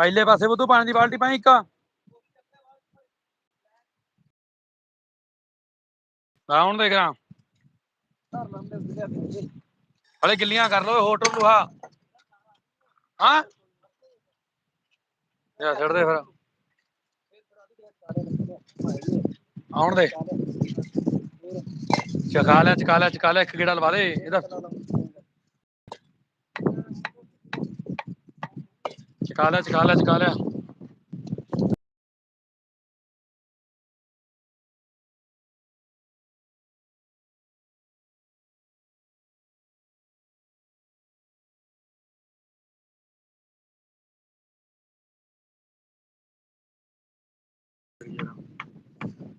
ਪਹਿਲੇ ਪਾਸੇ ਉਹ ਪਾਣੀ ਦੀ ਬਾਲਟੀ ਪਾਈ ਇੱਕ। ਰਾਉਣ ਦੇਖ ਰਾਂ। ਹਲੇ ਗਿੱਲੀਆਂ ਕਰ ਲੋ ਹੋਟਲ ਲੁਹਾ ਹਾਂ? ਯਾ ਛੱਡ ਦੇ ਫਿਰ। ਆਉਣ ਦੇ। ਚਕਾ ਲਿਆ ਚਕਾ ਲਿਆ ਚਕਾ ਲਿਆ ਇੱਕ ਗੇੜਾ ਲਵਾ ਦੇ, ਇਹਦਾ। ਚਕਾ ਲਿਆ ਚਕਾ ਲਿਆ ਚਕਾ ਲਿਆ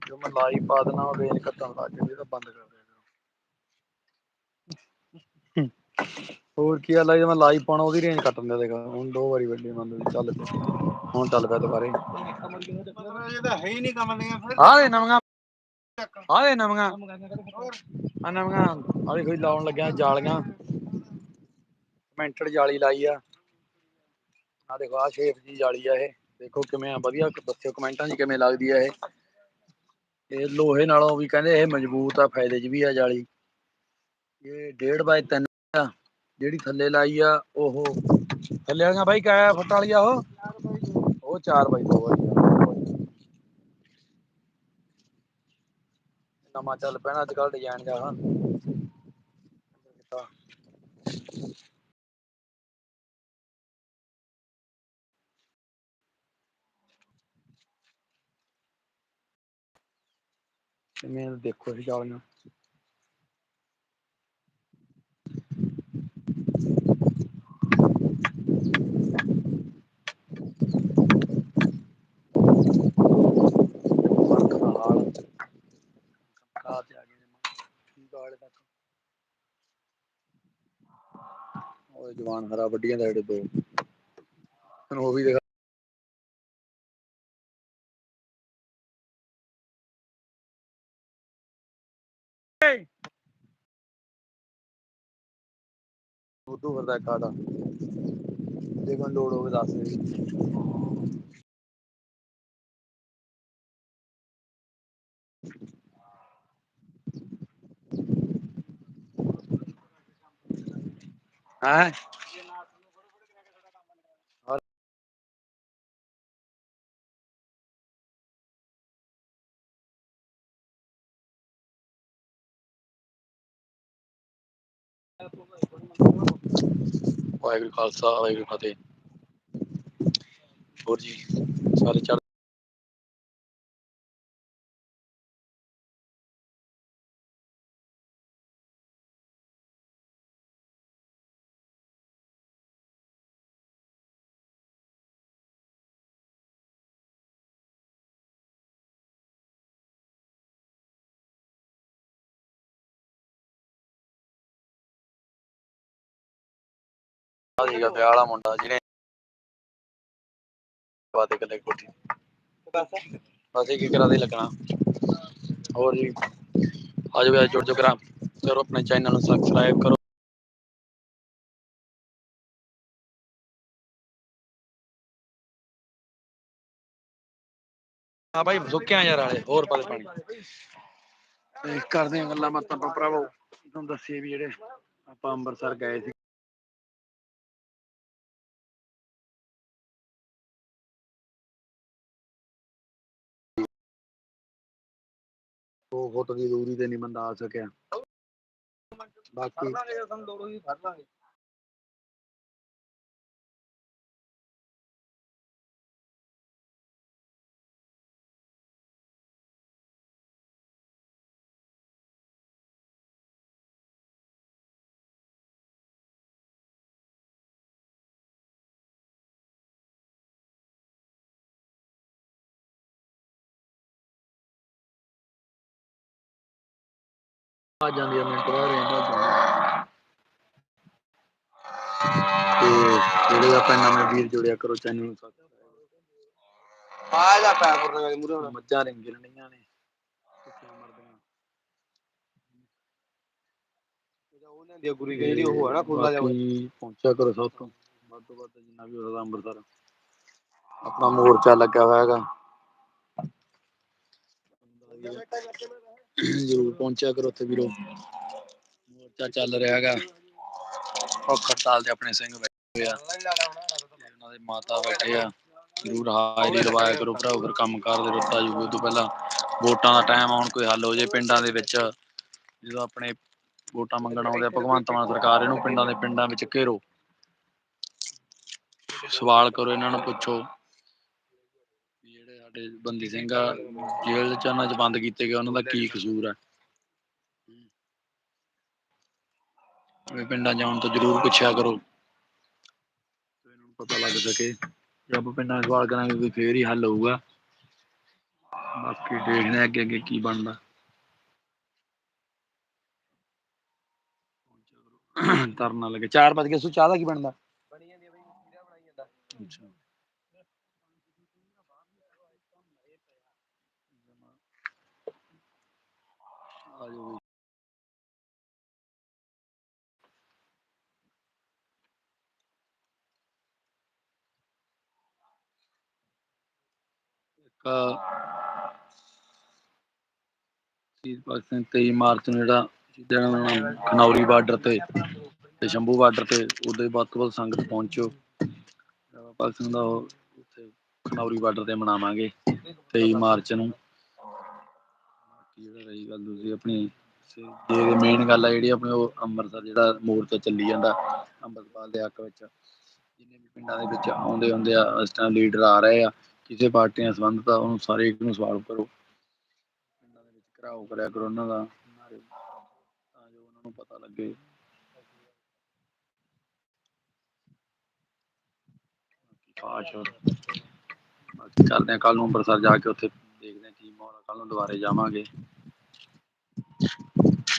ਜੋ ਮੈਂ ਲਾਈਵ ਪਾ ਦੇਣਾ ਉਹ ਰੇਂਜ ਘਟਣ ਲੱਗ ਜਾਂਦੀ ਤਾਂ ਬੰਦ ਕਰ ਦਿਆ ਕਰੋ ਹੋਰ ਕੀ ਹਾਲ ਹੈ ਮੈਂ ਲਾਈਵ ਪਾਉਣਾ, ਉਹਦੀ ਰੇਂਜ ਕੱਟ ਦਿੰਦਾ ਦੇਖਾ, ਹੁਣ ਦੋ ਵਾਰੀ ਵੱਡੀ ਮੰਨ ਲਓ ਚੱਲ। ਪਿਆ ਹੁਣ ਚੱਲ ਪਿਆ ਦੁਬਾਰੇ। ਇਹ ਹੈ ਹੀ ਨਹੀਂ ਕੰਮ ਦੀਆਂ ਫਿਰ ਆ ਦੇ ਨਵੀਆਂ ਆ ਦੇ ਨਵੀਆਂ। ਆ ਨਵੀਆਂ ਆ ਦੇ ਕੋਈ ਲਾਉਣ ਲੱਗਿਆ, ਜਾਲੀਆਂ। ਕਮੈਂਟਡ ਜਾਲੀ ਲਾਈ ਆ। ਆ ਦੇਖੋ ਆ ਸ਼ੇਪ ਦੀ ਜਾਲੀ ਆ ਇਹ। ਦੇਖੋ ਕਿਵੇਂ ਆ, ਵਧੀਆ ਦੱਸਿਓ ਕਮੈਂਟਾਂ 'ਚ ਕਿਵੇਂ ਲੱਗਦੀ ਆ ਇਹ। ਇਹ ਲੋਹੇ ਨਾਲੋਂ ਵੀ ਕਹਿੰਦੇ ਇਹ ਮਜ਼ਬੂਤ ਆ, ਫਾਇਦੇ 'ਚ ਵੀ ਆ ਜਾਲੀ। ਇਹ 1.5 ਬਾਈ 3 ਆ। ਜਿਹੜੀ ਥੱਲੇ ਲਾਈ ਆ, ਉਹ ਥੱਲੇ ਵਾਲੀਆਂ ਬਾਈ ਕਿਆ ਫੁੱਟ ਵਾਲੀ ਆ ਉਹ? ਉਹ 4 ਬਾਈ 2 ਆ। ਨਵਾਂ ਚੱਲ ਪੈਣਾ ਅੱਜ ਕੱਲ ਡਿਜ਼ਾਈਨ ਦਾ ਹਾਂ ਕਿਵੇਂ ਦੇਖੋ ਇਹ ਜਾਲੀਆਂ ਵਰਕ ਦਾ ਹਾਲ ਖਾ ਤੇ ਆ ਗਏ ਨੇ ਠੀਕ ਆਲੇ ਤੱਕ ਉਹ ਜਵਾਨ ਹਰਾ ਵੱਡੀਆਂ ਦਾ ਜਿਹੜੇ ਦੋ। ਤੈਨੂੰ ਉਹ ਵੀ ਦਿਖਾ। ਉਦੋਂ ਫਿਰਦਾ ਕਾਦਾ ਜੇ ਕੋਈ ਲੋੜ ਹੋਵੇ ਦੱਸ ਦੇ। ਹਾਂ। ਵਾਹਿਗੁਰੂ ਖਾਲਸਾ ਵਾਹਿਗੁਰੂ ਫਤਿਹ। ਹੋਰ ਜੀ ਸਾਰੇ ਚੜ੍ਹ ਸੀਗਾ, ਵਿਆਹ ਵਾਲਾ ਮੁੰਡਾ ਜਿਹਨੇ ਬਾਤੇ ਕੱਲੇ ਕੋਠੀ ਬਸ ਇਹ ਕੀ ਕਰਾ ਦੇ ਲੱਗਣਾ। ਹੋਰ ਜੀ, ਅੱਜ ਵੀ ਜੁੜ ਜੋ ਕਰਾਂ। ਕਰੋ ਆਪਣੇ ਚੈਨਲ ਨੂੰ ਸਬਸਕ੍ਰਾਈਬ ਕਰੋ। ਹਾਂ ਭਾਈ ਸੁੱਕਿਆ ਯਾਰ ਵਾਲੇ, ਹੋਰ ਪਾ ਦੇ ਪਾਣੀ। ਕਰਦੇ ਆ ਗੱਲਾਂ ਬਾਤਾਂ ਆਪਾਂ ਭਰਾਵੋ। ਤੁਹਾਨੂੰ ਦੱਸੀਏ ਵੀ ਜਿਹੜੇ ਆਪਾਂ ਅੰਮ੍ਰਿਤਸਰ ਗਏ ਸੀ। ਫੁੱਟ ਦੀ ਦੂਰੀ ਤੇ ਨਹੀਂ ਬੰਦਾ ਆ ਸਕਿਆ। ਬਾਕੀ ਆ ਜਾਂਦੀ ਆ ਮਿੰਟ ਬਾਅਦ ਰੇਂਜ ਆ ਜਾਂਦੀ ਤੇ ਜਿਹੜੇ ਆਪਾਂ ਨਵੇਂ ਵੀਰ ਜੁੜਿਆ ਕਰੋ ਚੈਨਲ ਨੂੰ ਸਬਸਕ੍ਰਾਈਬ ਆ ਜਾ ਪੈ ਪੁਰਨ ਦੇ ਮੂਰੇ ਹੁਣ। ਮੱਝਾਂ ਰਿੰਗਣੀਆਂ ਨੇ ਕੁੱਤੀਆਂ ਮਰਦੀਆਂ। ਉਹ ਲੈਂਦੀ ਆ ਗੁਰੀ ਜਿਹੜੀ ਉਹ ਹੈ ਨਾ ਖੁੱਲਾ ਜਾ ਬਾਕੀ ਪਹੁੰਚਿਆ ਕਰੋ ਸਭ ਤੋਂ। ਵੱਧ ਤੋਂ ਵੱਧ ਜਿੰਨਾ ਵੀ ਹੋ ਸਕਦਾ ਅੰਮ੍ਰਿਤਸਰ। ਆਪਣਾ ਮੋਰਚਾ ਲੱਗਾ ਹੋਇਆ ਹੈਗਾ। ਜਰੂਰ ਪਹੁੰਚਿਆ ਕਰੋ ਉੱਥੇ ਵੀਰੋ। ਮੋਰਚਾ ਚੱਲ ਰਿਹਾ ਹੈਗਾ। ਭੁੱਖ ਹੜਤਾਲ ਤੇ ਆਪਣੇ ਸਿੰਘ ਬੈਠੇ ਆ। ਉਹਨਾਂ ਦੇ ਮਾਤਾ ਬੈਠੇ ਆ। ਜਰੂਰ ਹਾਜ਼ਰੀ ਲਵਾਇਆ ਕਰੋ ਭਰਾਓ, ਫਿਰ ਕੰਮ ਕਾਰ ਦੇ ਰੁੱਤ ਆ ਜੂਗਾ ਤੋਂ ਪਹਿਲਾਂ ਵੋਟਾਂ ਦਾ ਟਾਈਮ ਆਉਣ ਕੋਈ ਹੱਲ ਹੋ ਜੇ ਪਿੰਡਾਂ ਦੇ ਵਿੱਚ। ਜਦੋਂ ਆਪਣੇ ਵੋਟਾਂ ਮੰਗਣ ਆਉਂਦੇ ਆ, ਭਗਵੰਤ ਮਾਨ ਸਰਕਾਰ ਇਹਨੂੰ ਪਿੰਡਾਂ ਦੇ ਪਿੰਡਾਂ ਵਿੱਚ ਘੇਰੋ। ਸਵਾਲ ਕਰੋ, ਇਹਨਾਂ ਨੂੰ ਪੁੱਛੋ। ਸਾਡੇ ਬੰਦੀ ਸਿੰਘ ਆ ਜੇਲ੍ਹ ਚ ਉਹਨਾਂ ਚ ਬੰਦ ਕੀਤੇ ਗਏ ਉਹਨਾਂ ਦਾ ਕੀ ਕਸੂਰ ਆ? ਵੀ ਪਿੰਡਾਂ ਜਾਣ ਤੋਂ ਜ਼ਰੂਰ ਪੁੱਛਿਆ ਕਰੋ। ਤੇ ਇਹਨਾਂ ਨੂੰ ਪਤਾ ਲੱਗ ਸਕੇ ਜੇ ਆਪਾਂ ਪਿੰਡਾਂ ਸਵਾਲ ਕਰਾਂਗੇ ਵੀ ਫੇਰ ਹੀ ਹੱਲ ਹੋਊਗਾ। ਬਾਕੀ ਦੇਖਦੇ ਹਾਂ ਅੱਗੇ ਅੱਗੇ ਕੀ ਬਣਦਾ। ਤਰਨਾ ਲੱਗੇ। 4 ਵਜ ਸੋ ਚਾਹ ਦਾ ਕੀ ਬਣਦਾ? ਬਣੀ ਜਾਂਦੀ ਬਈ ਵੀਰਾ ਬਣਾਈ ਜਾਂਦਾ। ਅੱਛਾ। ਆ ਜਾਓ ਬਈ। ਇੱਕ ਸ਼ਹੀਦ ਭਗਤ ਸਿੰਘ 23 ਮਾਰਚ ਨੂੰ ਜਿਹੜਾ ਜਿਹੜਾ ਖਨੌਰੀ ਬਾਰਡਰ ਤੇ ਤੇ ਸ਼ੰਭੂ ਬਾਰਡਰ ਤੇ ਉਹਦੇ ਵੱਧ ਤੋਂ ਵੱਧ ਸੰਗਤ ਪਹੁੰਚੋ ਬਾਬਾ ਦਾ ਉਹ ਉੱਥੇ ਖਨੌਰੀ ਬਾਰਡਰ ਤੇ ਮਨਾਵਾਂਗੇ 23 ਮਾਰਚ ਨੂੰ ਸਹੀ ਗੱਲ ਤੁਸੀਂ ਆਪਣੀ। ਜੇ ਮੇਨ ਗੱਲ ਆ ਜਿਹੜੀ ਆਪਣੇ ਉਹ ਅੰਮ੍ਰਿਤਸਰ ਜਿਹੜਾ ਮੋਰਚਾ ਚੱਲੀ ਜਾਂਦਾ, ਅੰਮ੍ਰਿਤਪਾਲ ਦੇ ਹੱਕ ਵਿੱਚ। ਜਿੰਨੇ ਵੀ ਪਿੰਡਾਂ ਦੇ ਵਿੱਚ ਆਉਂਦੇ ਹੁੰਦੇ ਆ, ਇਸ ਟਾਈਮ ਲੀਡਰ ਆ ਰਹੇ ਆ, ਕਿਸੇ ਪਾਰਟੀ ਨਾਲ ਸੰਬੰਧਤ ਆ, ਉਹਨੂੰ ਸਾਰੇ ਇੱਕ ਨੂੰ ਸਵਾਲ ਕਰੋ। ਪਿੰਡਾਂ ਦੇ ਵਿੱਚ ਘਰਾਓ ਕਰਿਆ ਕਰੋ ਉਹਨਾਂ ਦਾ ਤਾਂ ਜੋ ਉਹਨਾਂ ਨੂੰ ਪਤਾ ਲੱਗੇ। ਕਾਸ਼ ਬਾਕੀ ਚੱਲਦੇ ਆ ਕੱਲ ਨੂੰ ਅੰਮ੍ਰਿਤਸਰ ਜਾ ਕੇ ਉੱਥੇ ਦੇਖਦੇ ਆ ਕੀ ਮਾਹੌਲ ਕੱਲ ਨੂੰ ਦੁਬਾਰੇ ਜਾਵਾਂਗੇ।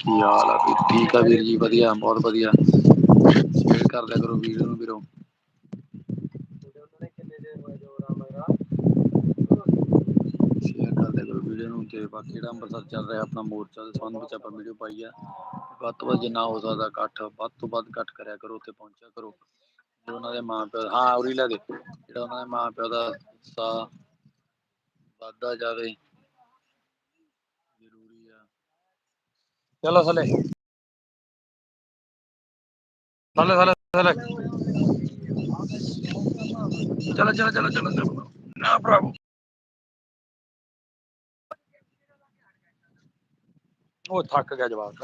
ਕੀ ਹਾਲ ਆ ਵੀਰ? ਠੀਕ ਆ ਵੀਰ ਜੀ, ਵਧੀਆ, ਬਹੁਤ ਵਧੀਆ। ਸ਼ੇਅਰ ਕਰ ਲਿਆ ਕਰੋ ਵੀਡੀਓ ਨੂੰ ਵੀਰੋ। ਸ਼ੇਅਰ ਕਰ ਦਿਆ ਕਰੋ ਵੀਡੀਓ ਨੂੰ ਤੇ ਬਾਕੀ ਜਿਹੜਾ ਅੰਮ੍ਰਿਤਸਰ ਚੱਲ ਰਿਹਾ ਆਪਣਾ ਮੋਰਚਾ ਦੇ ਸੰਬੰਧ ਵਿੱਚ ਆਪਾਂ ਵੀਡੀਓ ਪਾਈ ਆ। ਵੱਧ ਤੋਂ ਵੱਧ ਜਿੰਨਾ ਹੋ ਸਕਦਾ ਇਕੱਠ, ਵੱਧ ਤੋਂ ਵੱਧ ਇਕੱਠ ਕਰਿਆ ਕਰੋ, ਉੱਥੇ ਪਹੁੰਚਿਆ ਕਰੋ। ਜੋ ਉਹਨਾਂ ਦੇ ਮਾਂ ਪਿਓ ਹਾਂ, ਉਰੀ ਦੇ ਜਿਹੜਾ ਉਹਨਾਂ ਦੇ ਮਾਂ ਪਿਓ ਦਾ ਉਤਸ਼ਾਹ ਵੱਧਦਾ ਜਾਵੇ ਜ਼ਰੂਰੀ ਆ ਚਲੋ ਥੱਲੇ ਥੱਲੇ ਥੱਲੇ ਥੱਲੇ ਚਲੋ ਚਲੋ ਚਲੋ ਚਲੋ ਚਲੋ ਨਾ ਭਰਾਵੋ ਉਹ ਥੱਕ ਗਿਆ ਜਵਾਕ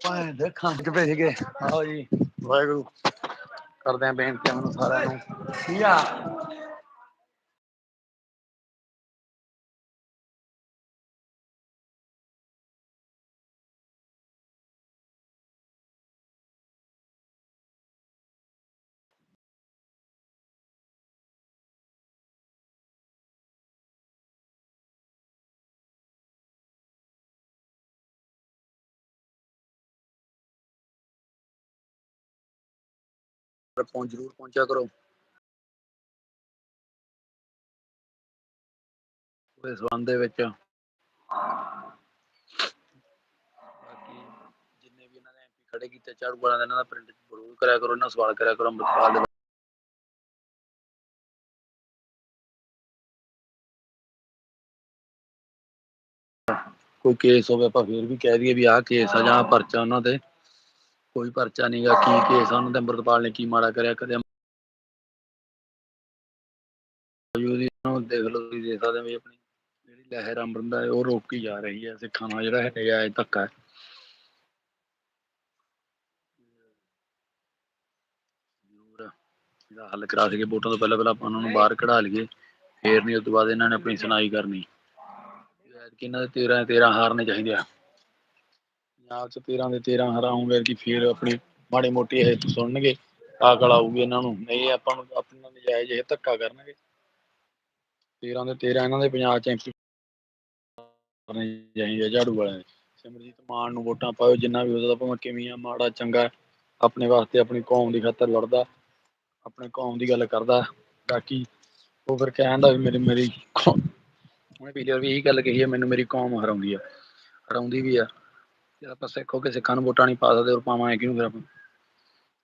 ਪਾਏ ਦੇਖਾਂ ਕਿਵੇਂ ਸੀਗੇ ਆਓ ਜੀ ਵਾਹਿਗੁਰੂ ਕਰਦੇ ਆਂ ਬੇਨਤੀ ਮੈਨੂੰ ਸਾਰਿਆਂ ਨੂੰ ਕੀ ਪਹੁੰਚ ਜ਼ਰੂਰ ਪਹੁੰਚਿਆ ਕਰੋ। ਇਸ ਸੰਬੰਧ ਦੇ ਵਿੱਚ। ਬਾਕੀ ਜਿੰਨੇ ਵੀ ਇਹਨਾਂ ਨੇ ਐਮਪੀ ਖੜੇ ਕੀਤੇ, ਝਾੜੂ ਵਾਲਿਆਂ ਦਾ ਇਹਨਾਂ ਦਾ ਪ੍ਰਿੰਟ ਜ਼ਰੂਰ ਕਰਿਆ ਕਰੋ, ਇਹਨਾਂ ਸਵਾਲ ਕਰਿਆ ਕਰੋ, ਅੰਮ੍ਰਿਤਪਾਲ ਦੇ ਕੋਈ ਕੇਸ ਹੋਵੇ, ਆਪਾਂ ਫੇਰ ਵੀ ਕਹਿ ਦਈਏ ਵੀ ਆਹ ਕੇਸ ਆ ਜਾਂ ਪਰਚਾ ਉਹਨਾਂ ਤੇ। ਕੋਈ ਪਰਚਾ ਨਹੀਂਗਾ ਕੀ ਕੇਸ ਆ ਉਹਨਾਂ ਦੇ ਅੰਮ੍ਰਿਤਪਾਲ ਨੇ ਕੀ ਮਾੜਾ ਕਰਿਆ ਕਦੇ ਉਹਦੀ ਨੂੰ ਦੇਖ ਲਓ ਤੁਸੀਂ ਦੇਖ ਸਕਦੇ ਵੀ ਆਪਣੀ ਜਿਹੜੀ ਲਹਿਰ ਅੰਮ੍ਰਿਤ ਦਾ ਹੈ, ਉਹ ਰੋਕੀ ਜਾ ਰਹੀ ਹੈ ਸਿੱਖਾਂ ਨਾਲ ਜਿਹੜਾ ਹੈਗਾ ਹੈ ਧੱਕਾ ਇਹਦਾ ਹੱਲ ਕਰਾ ਸਕੇ ਵੋਟਾਂ ਤੋਂ ਪਹਿਲਾਂ ਪਹਿਲਾਂ ਆਪਾਂ ਉਹਨਾਂ ਨੂੰ ਬਾਹਰ ਕਢਾ ਲਈਏ ਫੇਰ ਨਹੀਂ ਉਸ ਤੋਂ ਬਾਅਦ ਇਹਨਾਂ ਨੇ ਆਪਣੀ ਸੁਣਾਈ ਕਰਨੀ। ਐਤਕੀ ਇਹਨਾਂ ਦੇ 13 13 ਹਾਰਨੇ ਚਾਹੀਦੇ ਆ। ਪੰਜਾਬ ਚ 13 ਦੇ 13 ਹਰਾਉਂਗੇ ਕਿ ਫੇਰ ਆਪਣੀ ਮਾੜੀ ਮੋਟੀ ਇਹ ਸੁਣਨਗੇ ਅਕਲ ਆਊਗੀ ਇਹਨਾਂ ਨੂੰ। ਨਹੀਂ, ਆਪਾਂ ਨੂੰ ਆਪਣਾ ਨਜਾਇਜ਼ ਇਹ ਧੱਕਾ ਕਰਨਗੇ। 13 ਦੇ 13 ਇਹਨਾਂ ਦੇ ਪੰਜਾਬ ਚ ਕਰਨੇ ਚਾਹੀਦੇ ਝਾੜੂ ਵਾਲਿਆਂ ਦੇ। ਸਿਮਰਜੀਤ ਮਾਨ ਨੂੰ ਵੋਟਾਂ ਪਾਓ, ਜਿੰਨਾ ਵੀ ਹੋ ਸਕਦਾ ਭਾਵੇਂ ਕਿਵੇਂ ਆ, ਮਾੜਾ, ਚੰਗਾ, ਆਪਣੇ ਵਾਸਤੇ ਆਪਣੀ ਕੌਮ ਦੀ ਖਾਤਰ ਲੜਦਾ, ਆਪਣੇ ਕੌਮ ਦੀ ਗੱਲ ਕਰਦਾ। ਬਾਕੀ ਉਹ ਫਿਰ ਕਹਿੰਦਾ ਵੀ ਮੇਰੀ ਮੇਰੀ ਉਹਨੇ ਪਿਛਲੀ ਵਾਰ ਵੀ ਇਹੀ ਗੱਲ ਕਹੀ ਹੈ ਮੈਨੂੰ ਮੇਰੀ ਕੌਮ ਹਰਾਉਂਦੀ ਆ। ਹਰਾਉਂਦੀ ਵੀ ਆ। ਜੇ ਆਪਾਂ ਸਿੱਖੋ ਕਿ ਸਿੱਖਾਂ ਨੂੰ ਵੋਟਾਂ ਨਹੀਂ ਪਾ ਸਕਦੇ ਔਰ ਪਾਵਾਂਗੇ ਕਿਉਂ ਫਿਰ ਆਪਾਂ?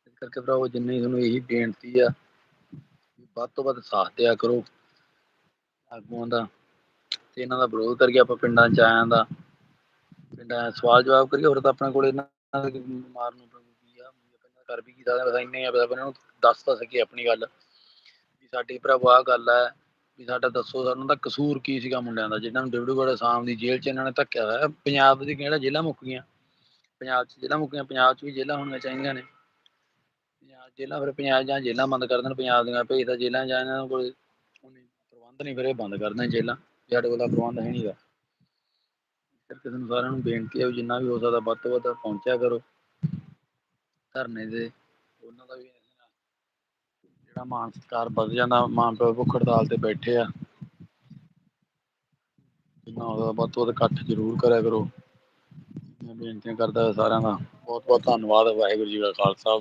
ਇਸ ਕਰਕੇ ਭਰਾਵੋ ਜਿੰਨੀ ਤੁਹਾਨੂੰ ਇਹੀ ਬੇਨਤੀ ਆ, ਵੀ ਵੱਧ ਤੋਂ ਵੱਧ ਸਾਥ ਦਿਆ ਕਰੋ। ਆਗੂਆਂ ਦਾ ਤੇ ਇਹਨਾਂ ਦਾ ਵਿਰੋਧ ਕਰਕੇ ਆਪਾਂ ਪਿੰਡਾਂ ਚ ਆਇਆਂ ਦਾ। ਪਿੰਡਾਂ ਸਵਾਲ ਜਵਾਬ ਕਰੀਏ, ਹੋਰ ਤਾਂ ਆਪਣੇ ਕੋਲ ਇਹਨਾਂ ਦਾ ਮਾਰਨ ਨੂੰ ਕੀ ਆ, ਵੀ ਆਪਾਂ ਇਹਨਾਂ ਕਰ ਵੀ ਕੀ ਬਸ ਇੰਨੇ ਆ ਵੀ ਇਹਨਾਂ ਨੂੰ ਦੱਸ ਤਾਂ ਸਕੀਏ ਆਪਣੀ ਗੱਲ। ਵੀ ਸਾਡੀ ਭਰਾਵੋ ਆਹ ਗੱਲ ਹੈ ਵੀ ਸਾਡਾ ਦੱਸੋ ਸਾਨੂੰ ਦਾ ਕਸੂਰ ਕੀ ਸੀਗਾ ਮੁੰਡਿਆਂ ਦਾ ਜਿਹਨਾਂ ਨੂੰ ਡਿਬੜੂਗੜ੍ਹ ਅਸਾਮ ਦੀ ਜੇਲ੍ਹ 'ਚ ਇਹਨਾਂ ਨੇ ਧੱਕਿਆ ਹੋਇਆ। ਪੰਜਾਬ ਦੀ ਕਿਹੜਾ ਜੇਲ੍ਹਾਂ ਮੁੱਕ ਗਈਆਂ? ਪੰਜਾਬ 'ਚ ਜੇਲ੍ਹਾਂ ਮੁੱਕੀਆਂ, ਪੰਜਾਬ 'ਚ ਵੀ ਜੇਲ੍ਹਾਂ ਹੋਣੀਆਂ ਚਾਹੀਦੀਆਂ ਨੇ। ਪੰਜਾਬ ਜੇਲ੍ਹਾਂ ਫਿਰ ਪੰਜਾਬ ਜਾਂ ਜੇਲ੍ਹਾਂ ਬੰਦ ਕਰ ਦੇਣ, ਪੰਜਾਬ ਦੀਆਂ ਭੇਜ ਜੇਲ੍ਹਾਂ ਜਾਂ ਇਹਨਾਂ ਕੋਲ ਉਨੀ ਪ੍ਰਬੰਧ ਨਹੀਂ, ਫਿਰ ਇਹ ਬੰਦ ਕਰ ਦੇਣ ਜੇਲ੍ਹਾਂ ਸਾਡੇ ਕੋਲ ਪ੍ਰਬੰਧ ਹੈ ਨਹੀਂਗਾ ਕਿਸੇ ਨੂੰ ਸਾਰਿਆਂ ਨੂੰ ਬੇਨਤੀ ਹੈ ਵੀ ਜਿੰਨਾ ਵੀ ਹੋ ਸਕਦਾ ਵੱਧ ਤੋਂ ਵੱਧ ਪਹੁੰਚਿਆ ਕਰੋ। ਧਰਨੇ ਦੇ ਉਹਨਾਂ ਦਾ ਵੀ ਜਿਹੜਾ ਮਾਨ ਸਤਿਕਾਰ ਵੱਧ ਜਾਂਦਾ ਮਾਨ ਪਿਓ ਭੁੱਖ ਹੜਤਾਲ ਤੇ ਬੈਠੇ ਆ। ਜਿੰਨਾ ਹੋ ਸਕਦਾ ਵੱਧ ਤੋਂ ਵੱਧ ਇਕੱਠ ਜ਼ਰੂਰ ਕਰਿਆ ਕਰੋ। ਬੇਨਤੀਆਂ ਕਰਦਾ ਸਾਰਿਆਂ ਦਾ। ਬਹੁਤ ਬਹੁਤ ਧੰਨਵਾਦ ਵਾਹਿਗੁਰੂ ਜੀ ਕਾ ਖਾਲਸਾ